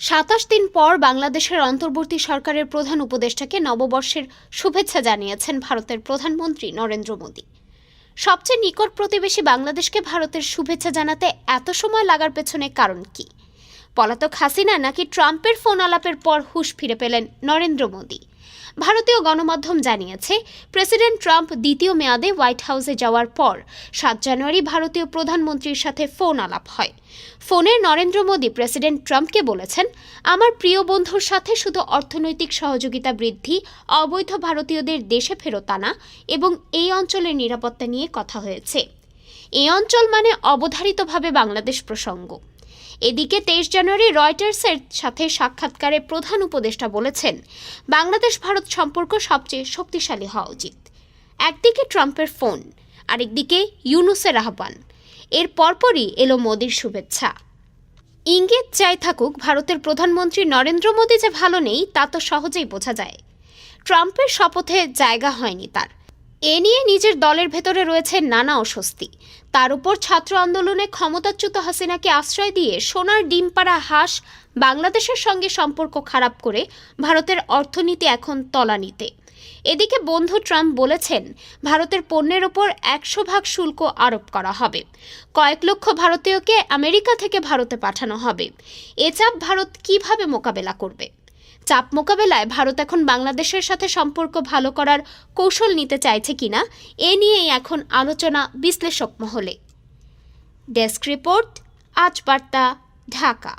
সাতাশ দিন পর বাংলাদেশের অন্তর্বর্তী সরকারের প্রধান উপদেষ্টাকে নববর্ষের শুভেচ্ছা জানিয়েছেন ভারতের প্রধানমন্ত্রী নরেন্দ্র মোদী। সবচেয়ে নিকট প্রতিবেশী বাংলাদেশকে ভারতের শুভেচ্ছা জানাতে এত সময় লাগার পেছনে কারণ কি? পলাতক হাসিনা নাকি ট্রাম্পের ফোন আলাপের পর হুশ ফিরে পেলেন নরেন্দ্র মোদী। ভারতীয় গণমাধ্যম জানিয়েছে, প্রেসিডেন্ট ট্রাম্প দ্বিতীয় মেয়াদে হোয়াইট হাউসে যাওয়ার পর সাত জানুয়ারি ভারতীয় প্রধানমন্ত্রীর সাথে ফোন আলাপ হয়। ফোনে নরেন্দ্র মোদী প্রেসিডেন্ট ট্রাম্পকে বলেছেন, আমার প্রিয় বন্ধুর সাথে শুধু অর্থনৈতিক সহযোগিতা বৃদ্ধি, অবৈধ ভারতীয়দের দেশে ফেরত আনা এবং এই অঞ্চলের নিরাপত্তা নিয়ে কথা হয়েছে। এই অঞ্চল মানে অবধারিতভাবে বাংলাদেশ প্রসঙ্গ। এদিকে তেইশ জানুয়ারি রয়টার্সের সাথে সাক্ষাৎকারে প্রধান উপদেষ্টা বলেছেন, বাংলাদেশ ভারত সম্পর্ক সবচেয়ে শক্তিশালী হওয়া উচিত। একদিকে ট্রাম্পের ফোন, আরেকদিকে ইউনুসের আহ্বান। এর পরপরই এলো মোদির শুভেচ্ছা। ইঙ্গিত যাই থাকুক, ভারতের প্রধানমন্ত্রী নরেন্দ্র মোদী যে ভালো নেই, তা তো সহজেই বোঝা যায়। ট্রাম্পের শপথে জায়গা হয়নি তার। এ নিয়ে নিজের দলের ভেতরে রয়েছে নানা অস্বস্তি। তার উপর ছাত্র আন্দোলনে ক্ষমতাচ্যুত হাসিনাকে আশ্রয় দিয়ে সোনার ডিম পাড়া হাঁস বাংলাদেশের সঙ্গে সম্পর্ক খারাপ করে ভারতের অর্থনীতি এখন তলানিতে। এদিকে বন্ধু ট্রাম্প বলেছেন, ভারতের পণ্যের ওপর একশো ভাগ শুল্ক আরোপ করা হবে। কয়েক লক্ষ ভারতীয়কে আমেরিকা থেকে ভারতে পাঠানো হবে। এ চাপ ভারত কীভাবে মোকাবেলা করবে? চাপ মোকাবেলায় ভারত এখন বাংলাদেশের সাথে সম্পর্ক ভালো করার কৌশল নিতে চাইছে কিনা, এ নিয়েই এখন আলোচনা বিশ্লেষক মহলে। ডেস্ক রিপোর্ট, আজ বার্তা, ঢাকা।